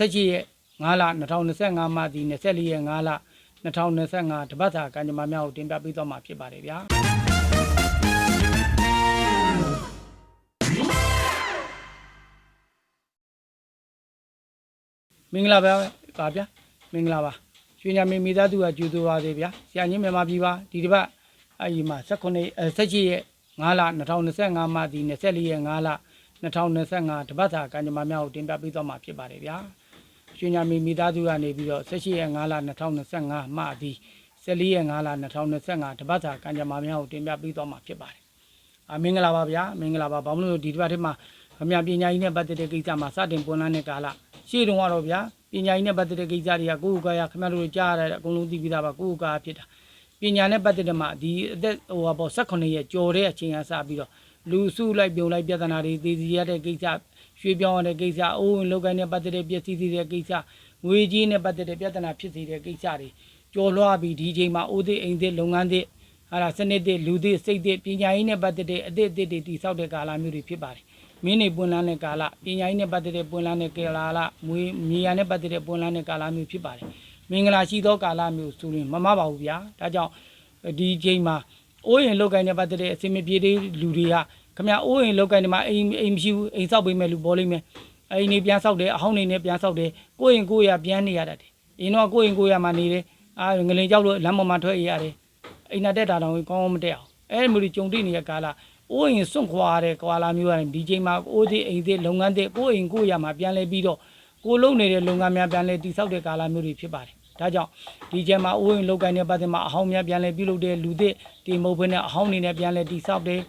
18ရက်5လ2025မှဒီ24ရက်5လ2025တပတ်စာကံကြမ္မာများကိုတင်ပြပေးသွားမှာဖြစ်ပါတယ်ဗျာမင်္ဂလာပါပါဗျာမင်္ဂလာပါရွှေညမင်းမိသားစုကကြိုးဆိုပါသေးဗျာဆရာကြီးမြန်မာပြည်ပါဒီတစ်ပတ်အဲဒီမှာ18အဲ18ရက်5လ2025မှဒီ24ရက်5လ2025တပတ်စာကံကြမ္မာများကိုတင်ပြပေးသွားမှာဖြစ်ပါတယ်ဗျာ ရွှေညာမီမိသားစုကနေပြီးတော့18ရက်5လ2025မှဒီ14ရက်5လ2025တပတ်စာကံကြမ္မာများကိုတင်ပြပေးသွားမှာဖြစ်ပါတယ်။အာမင်္ဂလာပါဗျာမင်္ဂလာပါဘာမလို့ဒီတစ်ပတ်ထဲမှာခမရပညာရေးနဲ့ပတ်သက်တဲ့ကိစ္စမှာစတင်ပွင့်လန်းတဲ့ကာလရှေ့တုန်းကတော့ဗျာပညာရေးနဲ့ပတ်သက်တဲ့ကိစ္စတွေကကိုယ့်ကိုယ်ကာယခမရတို့ကြားရတဲ့အကုန်လုံးသိပြီးသားပါကိုယ့်ကိုယ်ကာယဖြစ်တာပညာနဲ့ပတ်သက်တဲ့မှာဒီအသက်ဟိုပါပေါ့18ရက်ကြော်တဲ့အချိန်ကစပြီးတော့ လူစုလိုက်ပြုံလိုက်ပြဿနာတွေသေစီရတဲ့ကိစ္စရွှေပြောင်းရတဲ့ကိစ္စအိုးဝင်လောက်ကိုင်းနဲ့ပတ်သက်တဲ့ပျက်စီးတဲ့ကိစ္စငွေကြီးနဲ့ပတ်သက်တဲ့ပြဿနာဖြစ်စေတဲ့ကိစ္စတွေကြော်လွှားပြီးဒီချိန်မှာအိုးသေးအိမ်သေးလုပ်ငန်းသေးဟာလားစနစ်သေးလူသေးစိတ်သေးပညာရေးနဲ့ပတ်သက်တဲ့အသည့်အသည့်တွေတည်ဆောက်တဲ့ကာလမျိုးတွေဖြစ်ပါတယ်မင်းနေပွင့်လန်းတဲ့ကာလပညာရေးနဲ့ပတ်သက်တဲ့ပွင့်လန်းတဲ့ကာလမွေမြေယာနဲ့ပတ်သက်တဲ့ပွင့်လန်းတဲ့ကာလမျိုးဖြစ်ပါတယ်မင်္ဂလာရှိသောကာလမျိုးဆိုရင်မမပါဘူးဗျာဒါကြောင့်ဒီချိန်မှာ အိုးရင်လောက်ကိုင်းနဲ့ပတ်သက်တဲ့အစင်မပြေတဲ့လူတွေကခမအိုးရင်လောက်ကိုင်းတွေမှာအိမ်အိမ်မရှိဘူးအိမ်ဆောက်ပေးမဲ့လူပေါ်လိမ့်မယ်အိမ်နေပြန်ဆောက်တယ်အဟောင်းနေနဲ့ပြန်ဆောက်တယ်ကိုယ့်ရင်ကိုယ့်ရပြန်နေရတတ်တယ်အင်းတော့ကိုယ့်ရင်ကိုယ့်ရမှာနေတယ်အာငလင်ကြောက်လို့လမ်းပေါ်မှာထွက်ရရတယ်အိမ်နာတက်တာတော့ကောင်းကောင်းမတက်အောင်အဲ့ဒီမျိုးကြီးကြုံတွေ့နေတဲ့ကာလအိုးရင်စွန့်ခွာရတဲ့ကွာလာမျိုးရတယ်ဒီချိန်မှာအိုးသေးအိမ်သေးလုပ်ငန်းသေးကိုယ့်အိမ်ကိုယ့်ရမှာပြန်လဲပြီးတော့ကိုလုံနေတဲ့လုပ်ငန်းများပြန်လဲတိဆောက်တဲ့ကာလမျိုးတွေဖြစ်ပါတယ် ဒါကြောင့်ဒီချိန်မှာအိုးရင်လောက်ကိုင်းတဲ့ပတ်သက်မှာအဟောင်းများပြန်လဲပြုလုပ်တဲ့လူသစ်ဒီမဟုတ်ဘဲနဲ့အဟောင်းနေနဲ့ပြန်လဲတိဆောက်တယ်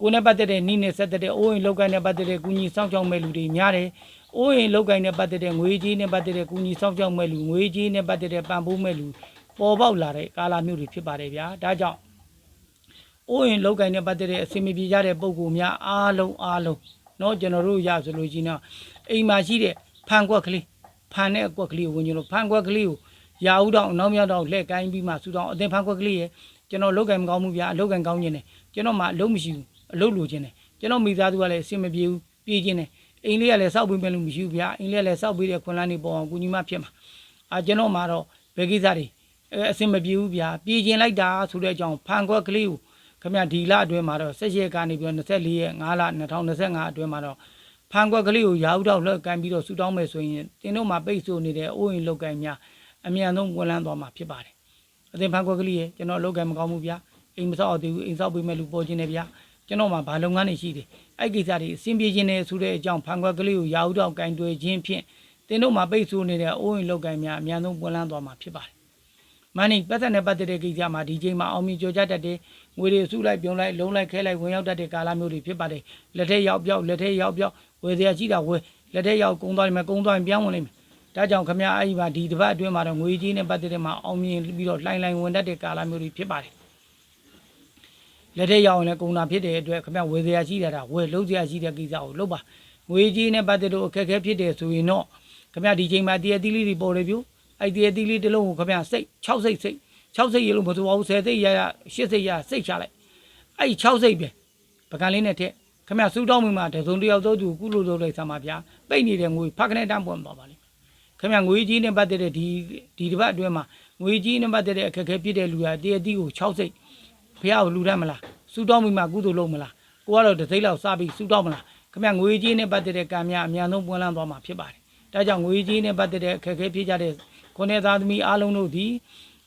ကိုယ်နဲ့ပတ်သက်တဲ့နိနဲ့ဆက်သက်တဲ့အိုးရင်လောက်ကိုင်းနဲ့ပတ်သက်တဲ့ကုညီစောင့်ရှောက်မဲ့လူတွေများတယ် အိုးရင်လောက်ကိုင်းနဲ့ပတ်သက်တဲ့ငွေကြေးနဲ့ပတ်သက်တဲ့ကုညီစောင့်ရှောက်မဲ့လူငွေကြေးနဲ့ပတ်သက်တဲ့ပံ့ပိုးမဲ့လူပေါ်ပေါက်လာတဲ့ကာလမျိုးတွေဖြစ်ပါတယ်ဗျာဒါကြောင့်အိုးရင်လောက်ကိုင်းနဲ့ပတ်သက်တဲ့အစီအမပြေကြတဲ့ပုံကူများအားလုံးအားလုံးเนาะကျွန်တော်တို့ရဆိုလို့ရှိရင်တော့အိမ်မှာရှိတဲ့ဖန်ကွက်ကလေးဖန်တဲ့အကွက်ကလေးကိုဝင်ကျွန်တော်ဖန်ကွက်ကလေးကို ရာဦးတော့နောက်မြောက်တော့လှည့်ကိုင်းပြီးမှဆူတော့အသင်ဖန်ကွက်ကလေးရဲ့ကျွန်တော်လောက်ကိုင်းမကောင်းဘူးဗျာအလောက်ကိုင်းကောင်းခြင်းတယ်ကျွန်တော်မှအလုံးမရှိဘူးအလုံးလိုခြင်းတယ်ကျွန်တော်မိသားစုကလည်းအဆင်မပြေဘူးပြေးခြင်းတယ်အိမ်လေးကလည်းစောက်ပေးမယ်လို့မရှိဘူးဗျာအိမ်လေးကလည်းစောက်ပေးတဲ့ခွန်လန်းနေပေါ်အောင်ကုညီမဖြစ်မှာအာကျွန်တော်မှာတော့ဘယ်ကိစ္စတွေအဲအဆင်မပြေဘူးဗျာပြေးကျင်လိုက်တာဆိုတဲ့အကြောင်းဖန်ခွက်ကလေးကိုခင်ဗျဒီလအတွင်းမှာတော့ဆက်ရက်ကနေပြီးတော့24ရက်5လ2025အတွင်းမှာတော့ဖန်ခွက်ကလေးကိုရာဥတော့လောက်ကန်ပြီးတော့ဆူတောင်းမယ်ဆိုရင်တင်းတို့မှာပိတ်ဆို့နေတဲ့အိုးရင်လောက်ကန်များ အမြန်ဆုံးဝန်လန်းသွားမှာဖြစ်ပါတယ်အသင်ဖန်ခွက်ကလေးရဲ့ကျွန်တော်လောက်ကန်မကောင်းဘူးဗျာအိမ်မဆောက်အောင်သေးဘူးအိမ်ဆောက်ပေးမယ်လို့ပေါ်ခြင်းတယ်ဗျာကျွန်တော်မှာဘာလုပ်ငန်းတွေရှိတယ်အဲ့ကိစ္စတွေအဆင်ပြေခြင်းနဲ့ဆိုတဲ့အကြောင်းဖန်ခွက်ကလေးကိုရာဥတော့ကင်တွယ်ခြင်းဖြင့်တင်းတို့မှာပိတ်ဆို့နေတဲ့အိုးရင်လောက်ကင်များအများဆုံးပွင့်လန်းသွားမှာဖြစ်ပါတယ်မန်နီပတ်သက်နဲ့ပတ်သက်တဲ့ကိစ္စမှာဒီချိန်မှာအောင်မြင်ကြောကြတတ်တဲ့ငွေတွေစုလိုက်ပြုံလိုက်လုံးလိုက်ခဲလိုက်ဝင်ရောက်တတ်တဲ့ကာလမျိုးတွေဖြစ်ပါတယ်လက်ထက်ရောက်ပြောက်လက်ထက်ရောက်ပြောက်ဝယ်စရာရှိတာဝယ်လက်ထက်ရောက်ကုန်းသွားရင်ကုန်းသွားရင်ပြောင်းဝင်လိမ့်မယ် ဒါကြောင့်ခမရအဲ့ဒီမှာဒီတစ်ပတ်အတွင်းမှာတော့ငွေကြီးနဲ့ပတ်သက်တဲ့မှာအောင်မြင်ပြီးတော့လှိုင်းလှိုင်းဝင်တတ်တဲ့ကာလမျိုးတွေဖြစ်ပါတယ်လက်ထက်ရောက်ရင်လည်းကုန်တာဖြစ်တဲ့အတွက်ခင်ဗျဝယ်စရာရှိတာဒါဝယ်လုံးစရာရှိတဲ့ကိစ္စကိုလုပ်ပါငွေကြီးနဲ့ပတ်သက်လို့အခက်အခဲဖြစ်တယ်ဆိုရင်တော့ခင်ဗျဒီချိန်မှာတရတိလေးတွေပေါ်တယ်ပြိုအဲ့တရတိလေးတစ်လုံးကိုခင်ဗျစိတ်6စိတ်စိတ်6စိတ်ရေလို့မဆိုပါဘူး10စိတ်ရရ8စိတ်ရစိတ်ချလိုက်အဲ့6စိတ်ပဲပကံလေးနဲ့ထက်ခင်ဗျစူးတောင်းမိမှာတစုံတစ်ယောက်သောသူကုလို့လုပ်လိုက်စမ်းပါဗျာပိတ်နေတဲ့ငွေဖက်ကနေတန်းပွင့်သွားပါလိမ့်မယ် ခင်ဗျငွေကြီးနဲ့ပတ်သက်တဲ့ဒီဒီတစ်ပတ်အတွင်းမှာငွေကြီးနဲ့ပတ်သက်တဲ့အခက်အခဲဖြစ်တဲ့လူကတရတိကို6စိတ်ဖះကိုလူတတ်မလားစူတောင်းမိမှကုသိုလ်လုပ်မလားကိုကတော့တစ်စိမ့်လောက်စားပြီးစူတောင်းမလားခင်ဗျငွေကြီးနဲ့ပတ်သက်တဲ့ကံများအများဆုံးပွင့်လန်းသွားမှာဖြစ်ပါတယ်ဒါကြောင့်ငွေကြီးနဲ့ပတ်သက်တဲ့အခက်အခဲဖြစ်ကြတဲ့ခုနှစ်သားသမီးအားလုံးတို့ဒီ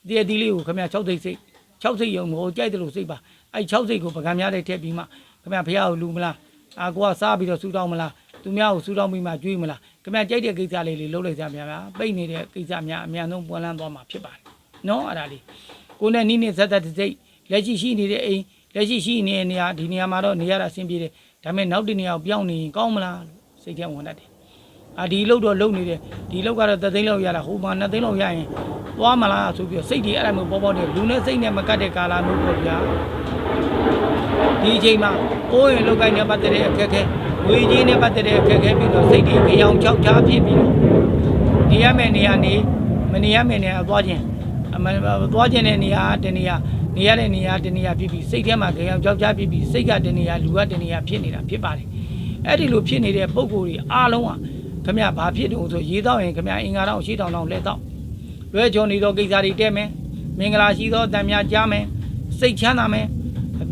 တည့်တီလေးကိုခင်ဗျ6စိတ်စိတ်6စိတ်ရုံကိုကြိုက်တယ်လို့စိတ်ပါအဲ6စိတ်ကိုပကံများတဲ့ထည့်ပြီးမှခင်ဗျဖះကိုလူမလားအာကိုကစားပြီးတော့စူတောင်းမလားသူများကိုစူတောင်းပြီးမှကြွေးမလား ခင်ဗျကြိုက်တဲ့ကိစ္စလေးလေးလုပ်လိုက်ကြများပါပိတ်နေတဲ့ကိစ္စများအများဆုံးပွင့်လန်းသွားမှာဖြစ်ပါတယ်နော်အဲ့ဒါလေးကိုယ်နဲ့နိနေဇက်သက်တစ်စိတ်လက်ရှိရှိနေတဲ့အိမ်လက်ရှိရှိနေတဲ့နေရာဒီနေရာမှာတော့နေရတာအဆင်ပြေတယ်ဒါပေမဲ့နောက်တစ်နေရာကိုပြောင်းနေရင်ကောင်းမလားလို့စိတ်ထဲဝင်တတ်တယ်အာဒီလောက်တော့လုံနေတယ်ဒီလောက်ကတော့သသိန်းလောက်ရတာဟိုမှာနှစ်သိန်းလောက်ရရင်သွားမလားဆိုပြီးတော့စိတ်တွေအဲ့ဒါမျိုးပေါ်ပေါ်နေလူနဲ့စိတ်နဲ့မကတ်တဲ့ကာလမျိုးပေါ့ဗျာဒီအချိန်မှာအိုးရင်လောက်ကိုင်းနဲ့ပတ်သက်တဲ့အခက်အခဲ ဝေကြီးနဲ့ပတ်သက်တဲ့အခက်အခဲပြီးတော့စိတ်တွေကြောင်ချောက်ချားဖြစ်ပြီးတော့နေရမယ့်နေရာနေမနေရမယ့်နေရာသွားခြင်းအမှန်သွားခြင်းတဲ့နေရာတနေရာနေရတဲ့နေရာတနေရာဖြစ်ပြီးစိတ်ထဲမှာကြောင်ကြောက်ကြဖြစ်ပြီးစိတ်ကတနေရာလူကတနေရာဖြစ်နေတာဖြစ်ပါတယ်အဲ့ဒီလိုဖြစ်နေတဲ့ပုံကိုယ်ကြီးအားလုံးဟာခမရဘာဖြစ်တုံဆိုရေတော့ရင်ခမရအင်္ဂါတော့ရှေးတောင်တောင်လဲတော့လွဲချော်နေတော့ကိစ္စတွေတဲ့မယ်မင်္ဂလာရှိသောတန်မြကြားမယ်စိတ်ချမ်းသာမယ်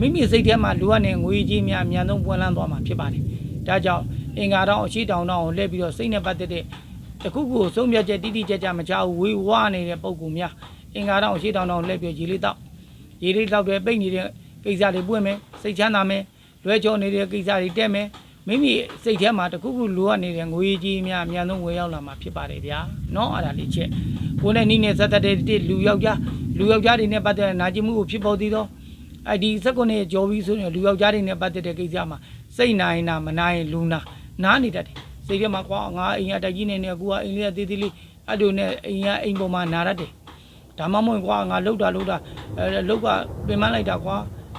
မိမိစိတ်ထဲမှာလူကနေငွေကြီးများအများဆုံးပွင့်လန်းသွားမှာဖြစ်ပါတယ် ဒါကြောင့်အင်္ဂါတော့အရှိတောင်တော့ကိုလှည့်ပြီးတော့စိတ်နဲ့ပတ်သက်တဲ့တခုခုကိုဆုံးမြတ်ချက်တိတိကျကျမချဘူးဝေဝါနေတဲ့ပုံကူများအင်္ဂါတော့အရှိတောင်တော့လှည့်ပြီးရေလေးတောက်ရေလေးတောက်တယ်ပိတ်နေတဲ့ကိစ္စတွေပွင့်မယ်စိတ်ချမ်းသာမယ်လွဲချောနေတဲ့ကိစ္စတွေတက်မယ်မိမိစိတ်ထဲမှာတခုခုလိုအပ်နေတဲ့ငွေကြီးများအများဆုံးဝယ်ရောက်လာမှာဖြစ်ပါတယ်ဗျာ။နော်အဲ့ဒါလေးချက်ကိုယ်နဲ့နီးနေဆက်သက်တဲ့လူယောက်ျားလူယောက်ျားတွေနဲ့ပတ်သက်တဲ့နာကျင်မှုကိုဖြစ်ပေါ်သေးသောအဲ့ဒီ၁၉နှစ်ကျော်ပြီဆိုရင်လူယောက်ျားတွေနဲ့ပတ်သက်တဲ့ကိစ္စမှာ စိတ်နိုင်နာမနိုင်လူနာနားနေတတ်တယ်စိတ်ထဲမှာကွာငါအိမ်ကတိုက်ကြီးနေနေကူကအိမ်လေးကသေးသေးလေးအဲ့လိုနဲ့အိမ်ကအိမ်ပေါ်မှာနာတတ်တယ်ဒါမှမဟုတ်ကွာငါလှုပ်တာလှုပ်တာအဲလှုပ်ကပင်မလိုက်တာကွာ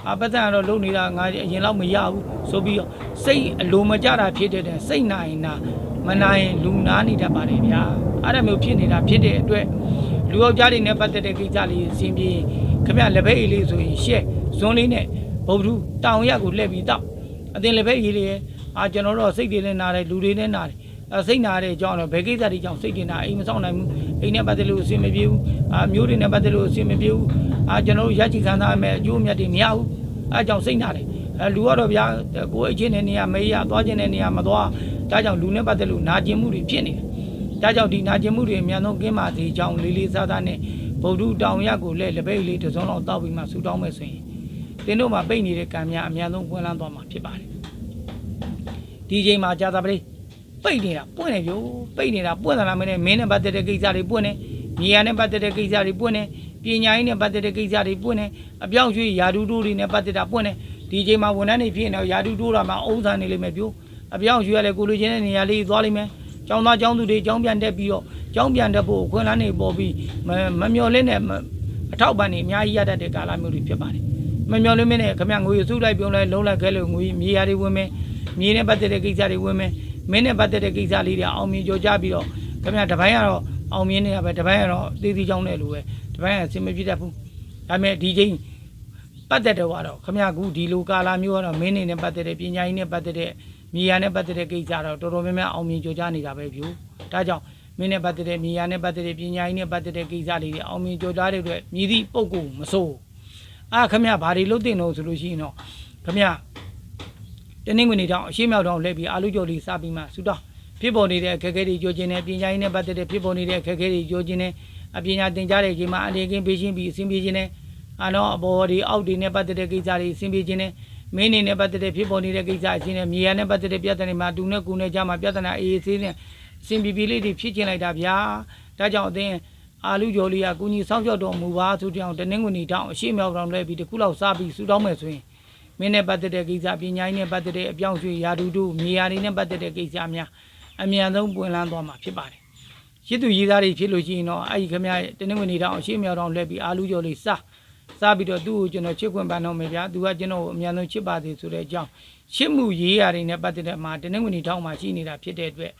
အပတ်သက်ကတော့လုံနေတာငါအရင်လောက်မရဘူးဆိုပြီးတော့စိတ်အလိုမကျတာဖြစ်တဲ့စိတ်နိုင်နာမနိုင်လူနာနေတတ်ပါတယ်ဗျာအဲ့ဒါမျိုးဖြစ်နေတာဖြစ်တဲ့အတွက်လူယောက်ျားတွေနဲ့ပတ်သက်တဲ့ကိစ္စလေးအစဉ်ပြေခမလက်ဘက်အေးလေးဆိုရင်ရှက်ဇွန်းလေးနဲ့ဗုဒ္ဓတောင်ရက်ကိုလှည့်ပြီးတော့ အတင်လက်ဘက်အေးလေးရဲ့အာကျွန်တော်တို့စိတ်တွေနဲ့နာတယ်လူတွေနဲ့နာတယ်အဲစိတ်နာတဲ့အကြောင်းတော့ဘယ်ကိစ္စတွေကြောင့်စိတ်တွေနာအိမ်မဆောင်နိုင်ဘူးအိမ်နဲ့ပတ်သက်လို့အဆင်မပြေဘူးအာမျိုးတွေနဲ့ပတ်သက်လို့အဆင်မပြေဘူးအာကျွန်တော်တို့ရက်ချခံစားရမယ်အကျိုးအမြတ်တွေမရဘူးအဲကြောင့်စိတ်နာတယ်အဲလူကတော့ဗျာကိုယ်အချင်းတဲ့နေရာမေးရသွားခြင်းတဲ့နေရာမသွားဒါကြောင့်လူနဲ့ပတ်သက်လို့နာကျင်မှုတွေဖြစ်နေတယ်ဒါကြောင့်ဒီနာကျင်မှုတွေအများဆုံးကင်းပါသေးကြောင်းလေးလေးစားစားနဲ့ဗုဒ္ဓတောင်ရက်ကိုလည်းလက်ပိတ်လေးတစ်စုံလောက်တောက်ပြီးမှဆူတောင်းမယ်ဆိုရင် တင်းတို့မှာပိတ်နေတဲ့ကံများအများဆုံးဝင်လန်းသွားမှာဖြစ်ပါတယ်ဒီချိန်မှာကြာသာပလေးပိတ်နေတာပွင့်နေပြိုပိတ်နေတာပွင့်လာမင်းနဲ့မင်းနဲ့ပတ်သက်တဲ့ကိစ္စတွေပွင့်နေမြေယာနဲ့ပတ်သက်တဲ့ကိစ္စတွေပွင့်နေပညာရေးနဲ့ပတ်သက်တဲ့ကိစ္စတွေပွင့်နေအပြောင်းရွှေ့ယာဒူတိုးတွေနဲ့ပတ်သက်တာပွင့်နေဒီချိန်မှာဝန်ထမ်းတွေဖြစ်နေတော့ယာဒူတိုးတာမှအုံးစားနေလိမ့်မယ်ပြိုအပြောင်းရွှေ့ရလဲကိုလိုချင်တဲ့နေရာလေးသွားလိမ့်မယ်ကျောင်းသားကျောင်းသူတွေကျောင်းပြန်တက်ပြီးတော့ကျောင်းပြန်တက်ဖို့ခွင့်လန်းနေပေါ်ပြီးမမမျော်လင့်တဲ့အထောက်ပံ့တွေအများကြီးရတတ်တဲ့ကာလမျိုးတွေဖြစ်ပါတယ် မမျော်လင့်မနဲ့ခမငွေစုလိုက်ပြုံးလိုက်လုံးလိုက်ခဲလို့ငွေမြေယာတွေဝင်မယ်မြေနဲ့ပတ်သက်တဲ့ကိစ္စတွေဝင်မယ်မင်းနဲ့ပတ်သက်တဲ့ကိစ္စလေးတွေအောင်မြင်ကြကြပြီးတော့ခမတပိုင်းကတော့အောင်မြင်နေရပဲတပိုင်းကတော့သေးသေးချောင်းနဲ့လိုပဲတပိုင်းကအစင်မပြတ်တတ်ဘူးဒါပေမဲ့ဒီချိန်ပတ်သက်တော့ကတော့ခမကူဒီလိုကာလာမျိုးကတော့မင်းနေနဲ့ပတ်သက်တဲ့ပညာရေးနဲ့ပတ်သက်တဲ့မြေယာနဲ့ပတ်သက်တဲ့ကိစ္စတော့တော်တော်များများအောင်မြင်ကြကြနေတာပဲဖြူဒါကြောင့်မင်းနဲ့ပတ်သက်တဲ့မြေယာနဲ့ပတ်သက်တဲ့ပညာရေးနဲ့ပတ်သက်တဲ့ကိစ္စလေးတွေအောင်မြင်ကြကြတဲ့အတွက်မြည်သည့်ပုံကူမစိုး အာခမဘာတွေလုပ်တင်လို့ဆိုလို့ရှိရင်တော့ခမတနင်္ဂနွေတောင်အရှိမြောက်တောင်လဲပြီးအာလူကျော်လေးစပြီးမှဆူတောင်းဖြစ်ပေါ်နေတဲ့အခက်အခဲတွေကြိုးခြင်းနဲ့ပညာရေးနဲ့ပတ်သက်တဲ့ဖြစ်ပေါ်နေတဲ့အခက်အခဲတွေကြိုးခြင်းနဲ့အပညာသင်ကြားတဲ့ချိန်မှာအနေကင်းပေးရှင်းပြီးအဆင်ပြေခြင်းနဲ့အာတော့အဘော်ဒီအောက်တွေနဲ့ပတ်သက်တဲ့ကိစ္စတွေအဆင်ပြေခြင်းနဲ့မင်းနေနဲ့ပတ်သက်တဲ့ဖြစ်ပေါ်နေတဲ့ကိစ္စအချင်းနဲ့မြေယာနဲ့ပတ်သက်တဲ့ပြဿနာမှာတူနဲ့ကူနဲ့ကြားမှာပြဿနာအေးအေးဆေးနဲ့အဆင်ပြေပြေလေးတွေဖြစ်ကျင်လိုက်တာဗျာဒါကြောင့်အသင်း အာလူကျော်လေးကကုညီဆောင်ကြောက်တော်မူပါဆိုတဲ့အောင်တနင်္ဂနွေတောင်အရှိမြောက်တောင်လဲပြီးတခုလောက်စားပြီးဆူတောင်းမယ်ဆိုရင်မင်းနဲ့ပတ်သက်တဲ့ကိစ္စပညာရေးနဲ့ပတ်သက်တဲ့အပြောင်းအရွှေ့ယာဒူတုမြေယာတွေနဲ့ပတ်သက်တဲ့ကိစ္စများအမြန်ဆုံးပွင့်လန်းသွားမှာဖြစ်ပါတယ်။ရစ်သူရေးသားတွေဖြစ်လို့ရှိရင်တော့အဲ့ဒီခမရတနင်္ဂနွေနေ့တောင်အရှိမြောက်တောင်လှည့်ပြီးအာလူကျော်လေးစားစားပြီးတော့သူ့ကိုကျွန်တော်ချစ်ခွင့်ပန်းတော့မယ်ဗျာ။သူကကျွန်တော်ကိုအမြန်ဆုံးချစ်ပါသေးဆိုတဲ့အကြောင်းချစ်မှုရေးရာတွေနဲ့ပတ်သက်တဲ့မှာတနင်္ဂနွေနေ့တောင်မှာရှိနေတာဖြစ်တဲ့အတွက်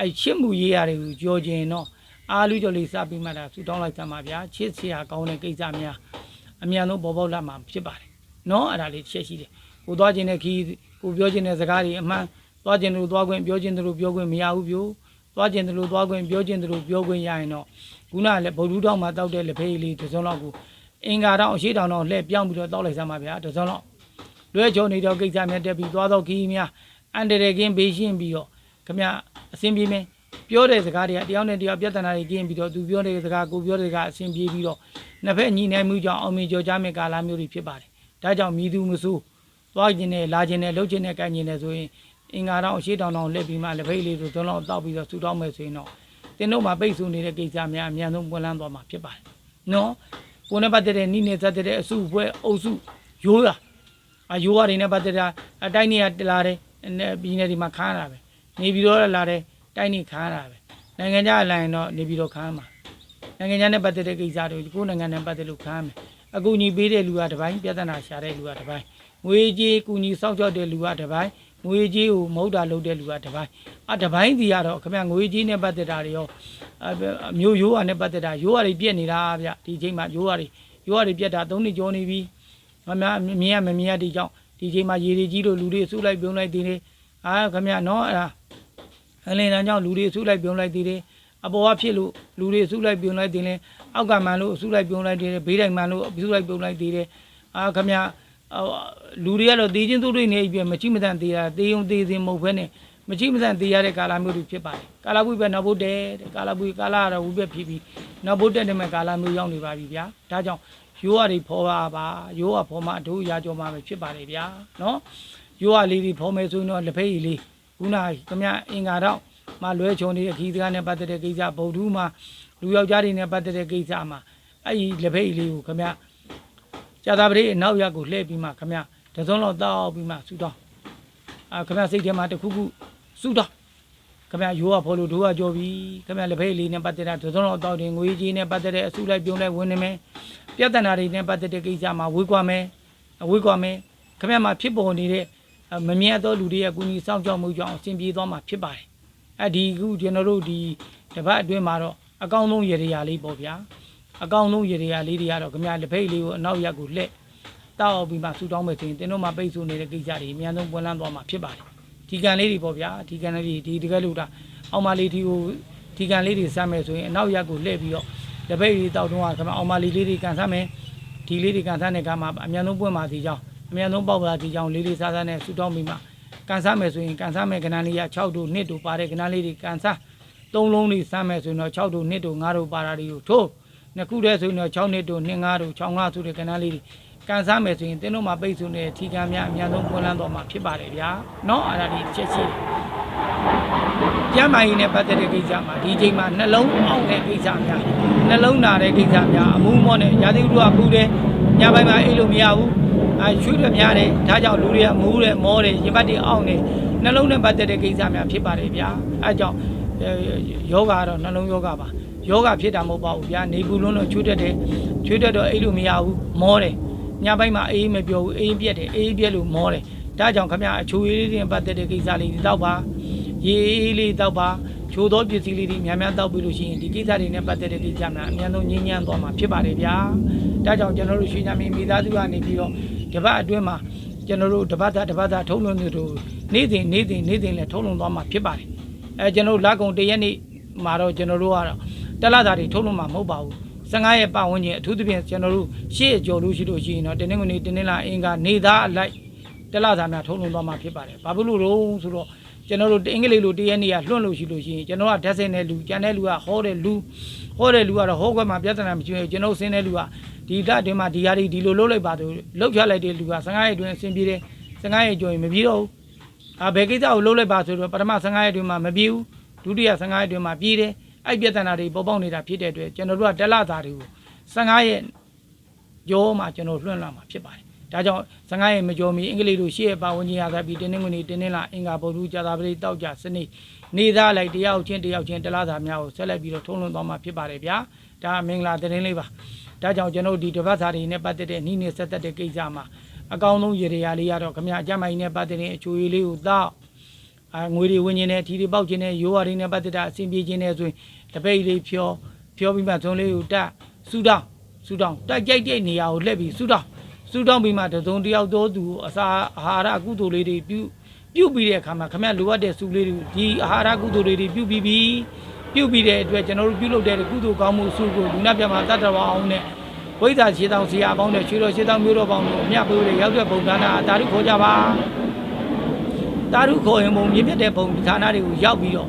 အဲ့ချစ်မှုရေးရာတွေကိုကြောခြင်းတော့ အာလူကျော်လေးစားပြီးမှဒါဆူတောင်းလိုက်သမှာဗျာ။ချစ်စရာကောင်းတဲ့ကိစ္စများအမြန်ဆုံးပေါ်ပေါက်လာမှာဖြစ်ပါတယ်။နော်အဲ့ဒါလေးတစ်ချက်ရှိတယ်ကိုသွားခြင်းတဲ့ခီးကိုပြောခြင်းတဲ့စကားတွေအမှန်သွားခြင်းတို့သွားခွင့်ပြောခြင်းတို့ပြောခွင့်မရဘူးပြိုသွားခြင်းတို့သွားခွင့်ပြောခြင်းတို့ပြောခွင့်ရရင်တော့ခုနကလည်းဗုဒ္ဓတောင်မှာတောက်တဲ့လက်ဖေးလေးတစ်စုံလောက်ကိုအင်္ဂါတောင်အရှိတောင်တော့လှည့်ပြောင်းပြီးတော့တောက်လိုက်စမ်းပါဗျာတစ်စုံလောက်လွဲချောနေတော့ကိစ္စများတက်ပြီးသွားတော့ခီးများအန်တရယ်ကင်းဘေးရှင်းပြီးတော့ခမအဆင်ပြေမယ် ပြောတဲ့စကားတွေကတယောက်နဲ့တယောက်ပြဿနာတွေကင်းပြီးတော့သူပြောတဲ့စကားကိုပြောတဲ့စကားအဆင်ပြေပြီးတော့နှစ်ဖက်ညီနိုင်မှုကြောင့်အောင်မြင်ကြော်ကြားမဲ့ကာလမျိုးတွေဖြစ်ပါတယ်ဒါကြောင့်မြည်သူမစိုးသွားခြင်းနဲ့လာခြင်းနဲ့လှုပ်ခြင်းနဲ့ကိုင်ခြင်းနဲ့ဆိုရင်အင်္ဂါတော့အရှိတောင်တောင်လက်ပြီးမှလက်ဖိတ်လေးတို့သုံးလောက်တောက်ပြီးတော့ဆူတောင်းမယ်ဆိုရင်တော့တင်းတို့မှာပိတ်ဆို့နေတဲ့ကိစ္စများအများဆုံးပွင့်လန်းသွားမှာဖြစ်ပါတယ်နော်ကိုယ်နဲ့ပတ်သက်တဲ့နိနေသက်တဲ့အစုအဖွဲ့အုပ်စုရိုးတာအရိုးရတွေနဲ့ပတ်သက်တာအတိုင်းနေရတလာတယ်ပြည်နယ်ဒီမှာခါရတာပဲနေပြီးတော့လာတယ် တိုင်းနေခါရတာပဲနိုင်ငံခြားအလိုင်းတော့နေပြီးတော့ခါမှာနိုင်ငံခြားနဲ့ပတ်သက်တဲ့ကိစ္စတွေကိုယ်နိုင်ငံနဲ့ပတ်သက်လို့ခါမယ်အကူအညီပေးတဲ့လူကတစ်ပိုင်းပြဿနာရှာတဲ့လူကတစ်ပိုင်းငွေကြေးကူညီစောင့်ရှောက်တဲ့လူကတစ်ပိုင်းငွေကြေးကိုမဟုတ်တာလုပ်တဲ့လူကတစ်ပိုင်းအတစ်ပိုင်းစီကတော့ခင်ဗျငွေကြေးနဲ့ပတ်သက်တာတွေရောအမျိုးရိုးရနဲ့ပတ်သက်တာရိုးရတွေပြက်နေတာဗျဒီချိန်မှာရိုးရတွေရိုးရတွေပြက်တာ၃နှစ်ကျော်နေပြီမမမြင်ရမမြင်ရဒီကြောင့်ဒီချိန်မှာရေတွေကြီးလို့လူတွေစုလိုက်ပြုံးလိုက်တင်းနေအာခင်ဗျနော်အဲ့ဒါ အလင်းတန်းကြောင့်လူတွေဆုလိုက်ပြုံးလိုက်သေးတယ်အပေါ်ကဖြစ်လို့လူတွေဆုလိုက်ပြုံးလိုက်သေးတယ်အောက်ကမှန်လို့ဆုလိုက်ပြုံးလိုက်သေးတယ်ဘေးတိုင်းမှန်လို့ဆုလိုက်ပြုံးလိုက်သေးတယ်အာခမလူတွေကတော့တေးချင်းသူတွေနေပြီမချိမတန်သေးတာတေးုံသေးစင်မဟုတ်ဘဲနဲ့မချိမတန်သေးရတဲ့ကာလမျိုးတွေဖြစ်ပါတယ်ကာလဝိပဲနောက်ဘုတ်တဲ့ကာလဝိကာလကတော့ဝိပဲဖြစ်ပြီးနောက်ဘုတ်တဲ့တဲ့မဲ့ကာလမျိုးရောက်နေပါပြီဗျာဒါကြောင့်ရိုးရတွေဖော်ပါပါရိုးရဖော်မှအတို့ရာကြောမှာပဲဖြစ်ပါတယ်ဗျာနော်ရိုးရလေးတွေဖော်မယ်ဆိုရင်တော့လက်ဖက်ရည်လေး ခုနကမြအင်္ဂါတော့မလွဲချုံနေတဲ့ခီးစကားနဲ့ပတ်သက်တဲ့ကိစ္စဗုဒ္ဓမှာလူယောက်ျားတွေနဲ့ပတ်သက်တဲ့ကိစ္စမှာအဲ့ဒီလက်ဖက်ရည်လေးကိုခမကြာသာပတိအနောက်ရက်ကိုလှည့်ပြီးမှခမတစုံလောက်တောက်ပြီးမှဆူတောင်းအာခမစိတ်ထဲမှာတစ်ခုခုဆူတောင်းခမရိုးကဖော်လို့ဒိုးကကြော်ပြီးခမလက်ဖက်ရည်လေးနဲ့ပတ်သက်တဲ့တစုံလောက်တောက်တယ်ငွေကြီးနဲ့ပတ်သက်တဲ့အစုလိုက်ပြုံးလိုက်ဝင်နေမယ်ပြဿနာတွေနဲ့ပတ်သက်တဲ့ကိစ္စမှာဝေးကွာမယ်ဝေးကွာမယ်ခမမှာဖြစ်ပေါ်နေတဲ့ မမြတ်သောလူတွေရဲ့ကုညီစောင့်ကြောက်မှုကြောင့်အစဉ်ပြေသွားမှာဖြစ်ပါတယ်အဲ့ဒီခုကျွန်တော်တို့ဒီတပတ်အတွင်းမှာတော့အကောင်းဆုံးရေရာလေးပေါ့ဗျာအကောင်းဆုံးရေရာလေးတွေကတော့ခမလက်ဖက်ရည်လေးကိုအနောက်ရက်ကိုလှည့်တောက်ပြီးမှဆူတောင်းမယ်ဆိုရင်တင်းတို့မှာပိတ်ဆို့နေတဲ့ကိစ္စတွေအများဆုံးပွင့်လန်းသွားမှာဖြစ်ပါတယ်ဒီကံလေးတွေပေါ့ဗျာဒီကံလေးတွေဒီတကယ်လို့ဒါအောင်မလေးဒီကိုဒီကံလေးတွေစမ်းမယ်ဆိုရင်အနောက်ရက်ကိုလှည့်ပြီးတော့လက်ဖက်ရည်တောက်တော့ခမအောင်မလေးလေးတွေကန်စမ်းမယ်ဒီလေးတွေကန်စမ်းတဲ့ကမှာအများဆုံးပွင့်ပါသေးကြောင်း အများဆုံးပေါက်ပါဒီကြောင်လေးလေးစားစားနဲ့ဆူတောင်းပြီးမှကန်စားမယ်ဆိုရင်ကန်စားမယ်ကဏ္ဍလေးက6တို့2တို့ပါတဲ့ကဏ္ဍလေးတွေကန်စား၃လုံးလေးစားမယ်ဆိုရင်တော့6တို့2တို့5တို့ပါတာတွေကိုထိုးနှစ်ခုတည်းဆိုရင်တော့6နှစ်တို့2 5တို့6 5ဆိုတဲ့ကဏ္ဍလေးတွေကန်စားမယ်ဆိုရင်တင်းတို့မှာပိတ်ဆိုနေတဲ့ထီကံများအများဆုံးပွင့်လန်းတော်မှာဖြစ်ပါတယ်ဗျာ။နော်အဲ့ဒါဒီချက်ရှိကျမ်းမာရေးနဲ့ပတ်သက်တဲ့ကိစ္စမှာဒီချိန်မှာနှလုံးအောင်တဲ့ကိစ္စများနှလုံးနာတဲ့ကိစ္စများအမှုမော့နဲ့ရာသီဥတုကပူတယ်ညပိုင်းမှာအိပ်လို့မရဘူး အဲရွှေ့ရများတယ်ဒါကြောင့်လူတွေကမူးတယ်မောတယ်ရင်ပတ်တွေအောင့်တယ်နှလုံးနဲ့ပတ်သက်တဲ့ကိစ္စများဖြစ်ပါတယ်ဗျာအဲကြောင့်ယောဂကတော့နှလုံးယောဂပါယောဂဖြစ်တာမဟုတ်ပါဘူးဗျာနေပူလုံးတော့ချွတ်တတ်တယ်ချွတ်တတ်တော့အိပ်လို့မရဘူးမောတယ်ညပိုင်းမှာအေးမပြောဘူးအေးပြက်တယ်အေးပြက်လို့မောတယ်ဒါကြောင့်ခမအချိုးလေးတွေပတ်သက်တဲ့ကိစ္စလေးတွေတော့ပါရေအေးလေးတော့ပါချိုးသောပစ္စည်းလေးတွေများများတောက်ပြီးလို့ရှိရင်ဒီကိစ္စတွေနဲ့ပတ်သက်တဲ့ကိစ္စများအများဆုံးငြင်းညမ်းသွားမှာဖြစ်ပါတယ်ဗျာ ဒါကြောင့်ကျွန်တော်တို့ရွှေညမင်းမိသားစုကနေပြီးတော့တပတ်အတွင်းမှာကျွန်တော်တို့တပတ်သားတပတ်သားထုံးလွှင့်သူတို့နေ့စဉ်နေ့စဉ်နေ့စဉ်လည်းထုံးလွှင့်သွားမှာဖြစ်ပါတယ်အဲကျွန်တော်တို့လက်ကုံတရက်နေ့မှာတော့ကျွန်တော်တို့ကတော့တလသားတွေထုံးလွှင့်မှာမဟုတ်ပါဘူး15ရက်ပတ်ဝန်းကျင်အထူးသဖြင့်ကျွန်တော်တို့ရှေ့ကြော်လို့ရှိလို့ရှိရင်တော့တင်းနေကုန်နေတင်းနေလာအင်္ဂါနေသားအလိုက်တလသားများထုံးလွှင့်သွားမှာဖြစ်ပါတယ်ဘာဖြစ်လို့လဲဆိုတော့ကျွန်တော်တို့အင်္ဂလိပ်လိုတရက်နေ့ကလွှင့်လို့ရှိလို့ရှိရင်ကျွန်တော်ကဓာတ်စင်တဲ့လူကျန်တဲ့လူကဟောတဲ့လူဟောတဲ့လူကတော့ဟောခွက်မှာပြဿနာမရှိဘူးကျွန်တော်စင်းတဲ့လူက ဒီဓာတ်အတွင်းမှာဒီဟာတွေဒီလိုလုပ်လိုက်ပါသူလှုပ်ချလိုက်တဲ့လူက15ရက်အတွင်းအဆင်ပြေတယ်15ရက်ကျော်ရင်မပြေတော့ဘူးအာဘယ်ကိစ္စကိုလှုပ်လိုက်ပါဆိုတော့ပထမ15ရက်အတွင်းမှာမပြေဘူးဒုတိယ15ရက်အတွင်းမှာပြေတယ်အဲ့ပြဿနာတွေပေါ်ပေါက်နေတာဖြစ်တဲ့အတွက်ကျွန်တော်တို့ကတက်လာသားတွေကို15ရက်ကျော်မှကျွန်တော်လွှင့်လာမှာဖြစ်ပါတယ်ဒါကြောင့်15ရက်မကျော်မီအင်္ဂလိပ်လိုရှေ့ပါဝင်ကြီးရသပြီးတင်းနှင်းငွေနေတင်းနှင်းလာအင်္ဂါဗုဒ္ဓကြာသာပတိတောက်ကြစနေနေသားလိုက်တယောက်ချင်းတယောက်ချင်းတလားသားများကိုဆက်လက်ပြီးတော့ထုံးလွှင့်သွားမှာဖြစ်ပါတယ်ဗျာဒါမင်္ဂလာသတင်းလေးပါ ဒါကြောင့်ကျွန်တော်ဒီတပတ်စာတွေနဲ့ပတ်သက်တဲ့နှီးနေဆက်သက်တဲ့ကိစ္စမှာအကောင်းဆုံးရေရာလေးရတော့ခမအကြမ်းမိုင်းနဲ့ပတ်သက်တဲ့အချိုရည်လေးကိုတောက်အာငွေတွေဝင်ခြင်းနဲ့ထီတွေပေါက်ခြင်းနဲ့ရိုးဝါတွေနဲ့ပတ်သက်တာအဆင်ပြေခြင်းနဲ့ဆိုရင်တပိတ်လေးဖြောဖြောပြီးမှသုံးလေးကိုတက်ဆူတောင်းဆူတောင်းတက်ကြိုက်တဲ့နေရာကိုလှည့်ပြီးဆူတောင်းဆူတောင်းပြီးမှတစုံတယောက်သောသူအစာအာဟာရအကုသိုလ်လေးတွေပြုပြုတ်ပြီးတဲ့အခါမှာခမလိုအပ်တဲ့စုလေးတွေဒီအာဟာရကုသိုလ်လေးတွေပြုတ်ပြီးပြီး ပြုတ်ပြီးတဲ့အတွက်ကျွန်တော်တို့ပြုတ်လုပ်တဲ့ကုသိုလ်ကောင်းမှုစုကိုလူနာပြမှာတတ်တော်အောင်နဲ့ဝိဇ္ဇာခြေတောင်ဆရာပေါင်းနဲ့ခြေတော်ခြေတောင်မျိုးတော်ပေါင်းတို့အမြတ်ပေးတဲ့ရောက်တဲ့ပုံသဏ္ဍာန်တာရုခေါ်ကြပါတာရုခေါ်ရင်ဘုံမြင့်မြတ်တဲ့ပုံဌာနတွေကိုရောက်ပြီးတော့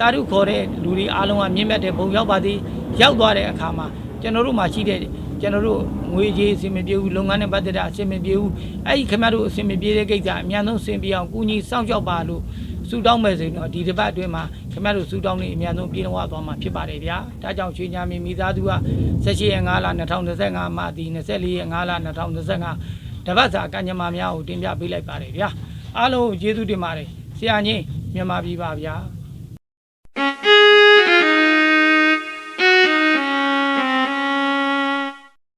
တာရုခေါ်တဲ့လူတွေအားလုံးကမြင့်မြတ်တဲ့ဘုံရောက်ပါသည်ရောက်သွားတဲ့အခါမှာကျွန်တော်တို့မှာရှိတဲ့ကျွန်တော်တို့ငွေကြေးအဆင်မပြေဘူးလုပ်ငန်းနဲ့ပတ်သက်တာအဆင်မပြေဘူးအဲ့ဒီခင်ဗျားတို့အဆင်မပြေတဲ့ကိစ္စအများဆုံးအဆင်ပြေအောင်ကူညီစောင့်ရှောက်ပါလို့ ဆူတောင်းမယ်ဆိုရင်တော့ဒီတစ်ပတ်အတွင်းမှာခင်ဗျားတို့ဆူတောင်းနေအများဆုံးပြေလုံးဝသွားမှာဖြစ်ပါတယ်ဗျာဒါကြောင့်ရွှေညာမီမိသားစုက18ရက်5လ2025မှဒီ24ရက်5လ2025တပတ်စာကံကြမ္မာများကိုတင်ပြပေးလိုက်ပါတယ်ဗျာအားလုံးကျေးဇူးတင်ပါတယ်ဆရာကြီးမြန်မာပြည်ပါဗျာ